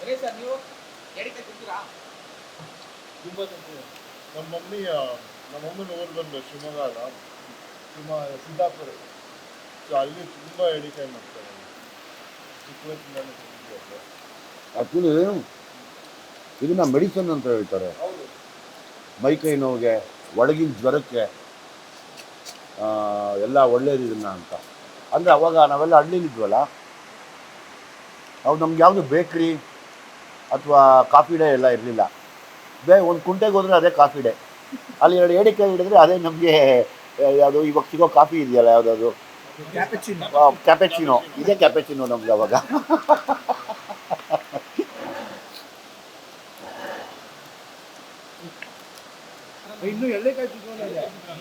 ಅದೇ ಸರ್ ನೀವು ಎಡಿಕೆ ತಿಂತೀರಾ ತುಂಬ ತಿಂತೀನಿ ನಮ್ಮ ಮಮ್ಮಿ ನಮ್ಮ ಅಮ್ಮನ ಊರು ಬಂದು ಶಿವಮೊಗ್ಗ ಅಲ್ಲ ಶಿವಮ ಸಿದ್ದಾಪುರ. ಸೊ ಅಲ್ಲಿ ತುಂಬ ಎಡಿಕೆ ಮಾಡ್ತಾರೆ. ಚಿಕ್ಕ ತಿಂತಿದ್ದೆ ಆ್ಯಕ್ಚುಲಿ ಇದನ್ನ ಮೆಡಿಸನ್ ಅಂತ ಹೇಳ್ತಾರೆ. ಹೌದು. ಮೈ ಕೈ ನೋವಿಗೆ ಒಳಗಿನ ಜ್ವರಕ್ಕೆ ಆ, ಎಲ್ಲ ಒಳ್ಳೇದು ಇದನ್ನ ಅಂತ. ಅಂದರೆ ಅವಾಗ ನಾವೆಲ್ಲ ಹಳ್ಳಿಲಿದ್ವಲ್ಲ ಅವ್ರು ನಮ್ಗೆ ಯಾವುದು ಬೇಕ್ರಿ? ಅಥವಾ ಕಾಫಿ ಡೇ ಎಲ್ಲ ಇರಲಿಲ್ಲ. ಬೇ ಒಂದು ಕುಂಟೆಗೆ ಹೋದ್ರೆ ಅದೇ ಕಾಫಿ ಡೇ. ಅಲ್ಲಿ ಎರಡು ಏಡಿಕಾಯಿ ಹಿಡಿದ್ರೆ ಅದೇ ನಮಗೆ ಯಾವುದು ಇವಾಗ ಸಿಗೋ ಕಾಫಿ ಇದೆಯಲ್ಲ ಯಾವುದಾದ್ರು? ಕ್ಯಾಪೆಚಿನೋ. ಇದೇ ಕ್ಯಾಪೆಚಿನೋ ನಮ್ಗೆ ಅವಾಗ.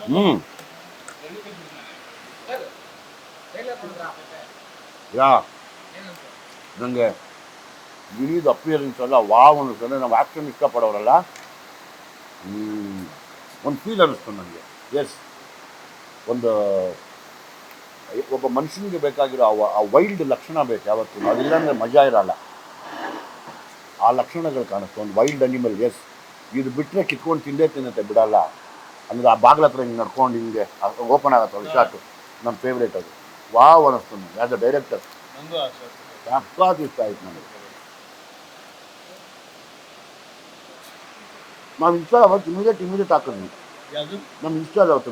ಹ್ಞೂ ಯಾ. ನನಗೆ ಇಡೀದು ಅಪಿಯರೆನ್ಸ್ ಅಲ್ಲ ವಾವ್ ಅನ್ನಿಸ್ತದೆ ನಾವು ಆ್ಯಕ್ಷನ್ ಇಷ್ಟಪಡೋರಲ್ಲ? ಒಂದು ಫೀಲ್ ಅನ್ನಿಸ್ತು ನನಗೆ. ಎಸ್ ಒಂದು ಒಬ್ಬ ಮನುಷ್ಯನಿಗೆ ಬೇಕಾಗಿರೋ ಆ ವೈಲ್ಡ್ ಲಕ್ಷಣ ಬೇಕು ಯಾವತ್ತು. ಅದಿಲ್ಲ ಅಂದರೆ ಮಜಾ ಇರಲ್ಲ. ಆ ಲಕ್ಷಣಗಳು ಕಾಣಿಸ್ತು. ಒಂದು ವೈಲ್ಡ್ ಅನಿಮಲ್ ಎಸ್ ಇದು ಬಿಟ್ಟರೆ ಕಿತ್ಕೊಂಡು ತಿಂದೇ ತಿನ್ನತ್ತೆ ಬಿಡಲ್ಲ. ಅಂದರೆ ಆ ಬಾಗ್ಲ ಹತ್ರ ಹಿಂಗೆ ನಡ್ಕೊಂಡು ಹಿಂಗೆ ಓಪನ್ ಆಗತ್ತಲ್ಲ ಶಾಟು ನಮ್ಮ ಫೇವ್ರೇಟ್ ಅದು. ವಾವ್ ಅನ್ನಿಸ್ತು ನನಗೆ ಆ್ಯಸ್ ಅ ಡೈರೆಕ್ಟರ್ ಸಖತ್ ಇಷ್ಟ ಆಯ್ತು ನನಗೆ. ನಾವು ಇನ್ಸ್ಟಾಲ್ ಅವತ್ತು ಇಮಿಡಿಯೇಟ್ ಇಮಿಡಿಯೇಟ್ ಹಾಕಿದ್ವಿ. ಯಾವುದು? ನಮ್ಮ ಇನ್ಸ್ಟಾಲ್ ಅವತ್ತು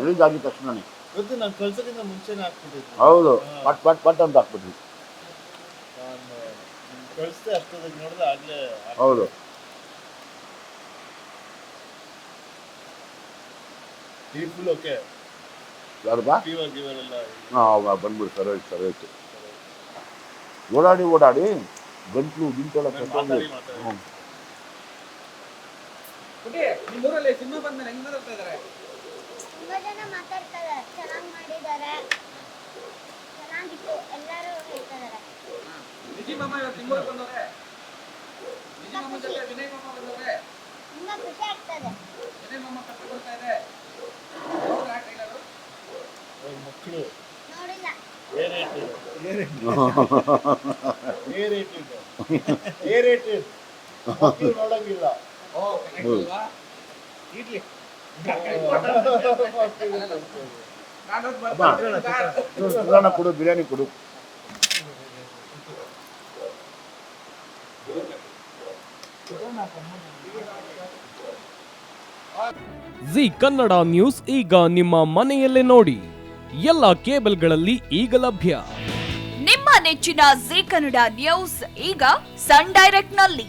ರಿಲೀಸ್ ಆಗಿದ ತಕ್ಷಣನೇ. ಇವತ್ತು ನಾನು ಕಳ್ಸೋಕ್ಕಿಂತ ಮುಂಚೆನೇ ಹಾಕ್ಬಿಟ್ಟಿದ್ದೆ. ಹೌದು. ಪಟ್ ಪಟ್ ಪಟ್ ಅಂತ ಹಾಕ್ಬಿಟ್ವಿ. ನಾನು ಕಳಿಸ್ದೆ ಅಷ್ಟೊತ್ತಿಗೆ ನೋಡಿದ್ರೆ ಆಗಲೇ ಹೌದು. ಈ ಫುಲ್ ಓಕೆ ಯಾರಪ್ಪ? ಫೀವರ್ ಗೀವರ್ ಎಲ್ಲ ಹಾಂ ಬಂದ್ಬಿಡು ಸರಿ ಆಯ್ತು ಸರಿ ಆಯ್ತು. ಓಡಾಡಿ ಓಡಾಡಿ ಗಂಟ್ಲು ಗಿಂಟೆಲ್ಲ ಹ್ಞೂ ಪುಟಿ ನಿಮ್ಮ ಊರಲ್ಲಿ ಸಿನಿಮಾ ಹೆಂಗ್ ಮಾತಾಡ್ತಾ ತುಂಬಾ ಜನ ಮಾತಾಡ್ತಾರೆ ಚೆನ್ನಾಗಿ ಮಾಡಿದ್ದಾರೆ. ಚೆನ್ನಾಗಿತ್ತು ಎಲ್ಲರೂ ಹೇಳ್ತಿದ್ದಾರೆ. ವಿಜಿ ಮಾಮ ಇವತ್ತು ನಿಮ್ಮೂರಿಗೆ ಬಂದವ್ರೆ? ವಿಜಿ ಮಾಮ ಜೊತೆ ವಿನಯ್ ಮಾಮ ಬಂದವ್ರೆ? ತುಂಬಾ ಖುಷಿ ಆಗ್ತದೆ. ವಿನಯ್ ಮಾಮ ಬರ್ತಾ ಟ್ರೈಲರು ಮಕ್ಕಳು. ನೋಡಿಲ್ಲ. ಇದೆ ಮಕ್ಕಳು ನೋಡಂಗಿಲ್ಲ. ಓ ಕನೆಕ್ಟ್ ನಾನು ಬರ್ತೀನಿ ಸರ್ ಪುರಾಣ ಕೊಡು ಬಿರಿಯಾನಿ ಕೊಡು. ಜಿ ಕನ್ನಡ ನ್ಯೂಸ್ ಈಗ ನಿಮ್ಮ ಮನೆಯಲ್ಲೇ ನೋಡಿ. ಎಲ್ಲ ಕೇಬಲ್ಗಳಲ್ಲಿ ಈಗ ಲಭ್ಯ. ನಿಮ್ಮ ನೆಚ್ಚಿನ ಜಿ ಕನ್ನಡ ನ್ಯೂಸ್ ಈಗ ಸನ್ ಡೈರೆಕ್ಟ್ನಲ್ಲಿ